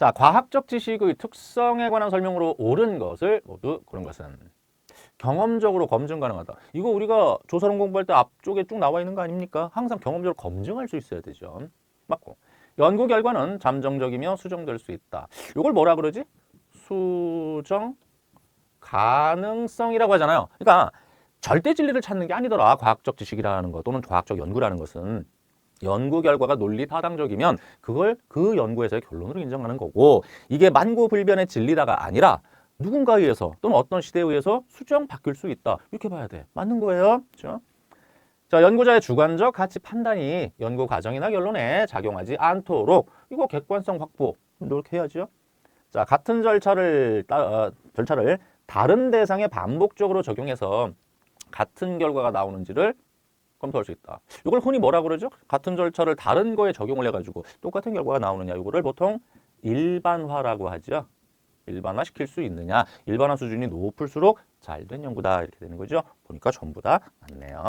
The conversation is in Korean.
자, 과학적 지식의 특성에 관한 설명으로 옳은 것을 모두 그런 것은 경험적으로 검증 가능하다. 이거 우리가 조사론 공부할 때 앞쪽에 쭉 나와 있는 거 아닙니까? 항상 경험적으로 검증할 수 있어야 되죠. 맞고. 연구 결과는 잠정적이며 수정될 수 있다. 이걸 뭐라 그러지? 수정 가능성이라고 하잖아요. 그러니까 절대 진리를 찾는 게 아니더라. 과학적 지식이라는 것 또는 과학적 연구라는 것은 연구 결과가 논리 타당적이면 그걸 그 연구에서의 결론으로 인정하는 거고 이게 만고불변의 진리다가 아니라 누군가에 의해서 또는 어떤 시대에 의해서 수정 바뀔 수 있다. 이렇게 봐야 돼. 맞는 거예요. 그렇죠? 자, 연구자의 주관적 가치 판단이 연구 과정이나 결론에 작용하지 않도록 이거 객관성 확보 노력해야죠. 자, 같은 절차를 따, 어, 절차를 다른 대상에 반복적으로 적용해서 같은 결과가 나오는지를 검토할 수 있다. 이걸 흔히 뭐라 그러죠? 같은 절차를 다른 거에 적용을 해가지고 똑같은 결과가 나오느냐. 이거를 보통 일반화라고 하죠. 일반화 시킬 수 있느냐. 일반화 수준이 높을수록 잘 된 연구다. 이렇게 되는 거죠. 보니까 전부 다 맞네요.